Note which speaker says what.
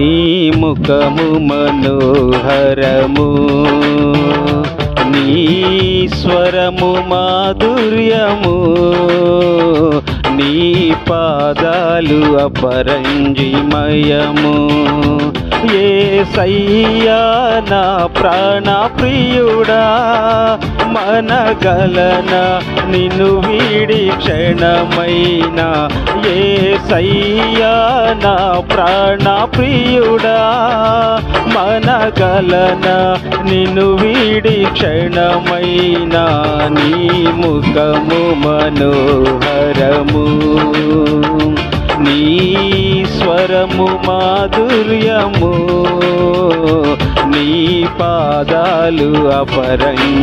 Speaker 1: నీ ముఖము మనోహరము. నీ స్వరము మాధుర్యము. నీ పాదాలు అపరంజిమయము. ఏ సయ్యా నా ప్రాణప్రియుడా మనగలన నిన్ను వీడి క్షణమైనా. ఏ సయ్యా నా ప్రాణ ప్రియుడా మనగలన నిన్ను వీడి క్షణమైనా నీ ముఖము మనోహరము. నీ స్వరము మాధుర్యము నీ పాదాలు అపరంగిమయము.